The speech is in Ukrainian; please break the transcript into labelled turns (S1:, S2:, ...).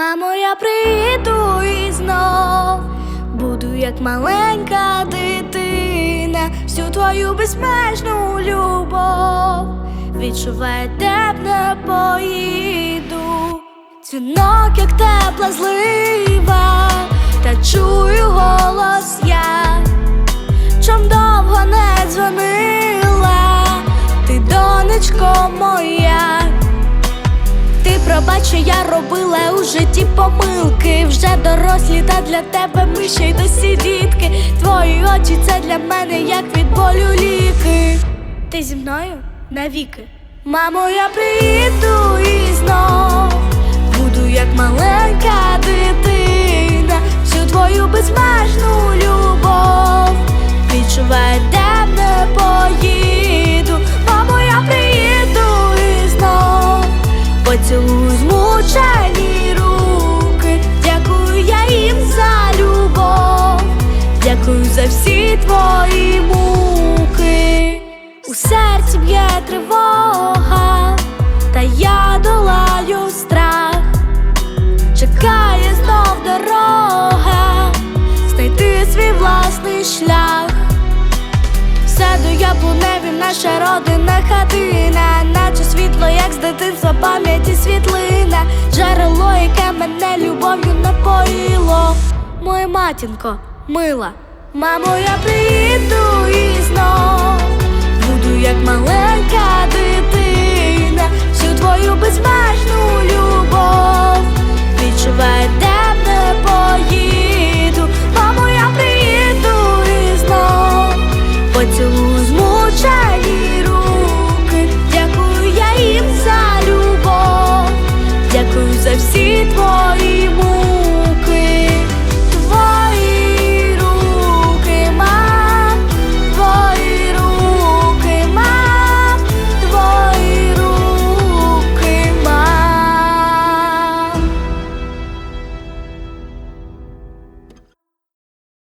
S1: Мамо, я прийду і знов буду як маленька дитина, всю твою безмежну любов. Відчуваю, де б не поїду. Дзвінок, як тепла злива, та чую голос я, чом довго не дзвонила, ти донечко моя. Що я робила у житті помилки. Вже дорослі, та для тебе ми ще й досі дітки. Твої очі це для мене як від болю ліки. Ти зі мною навіки. Мамо, я приїду і знов буду як маленька дитина, всю твою безмежну любов. Відчуваю, де не поїду. За всі твої муки. У серці б'є тривога, та я долаю страх. Чекає знов дорога, знайти свій власний шлях. Все до яблуневі наша родина хатина, наче світло, як з дитинства пам'яті світлина, джерело, яке мене любов'ю напоїло. Моя матінко, мила, мамо, я приїду і знов. Буду як маленька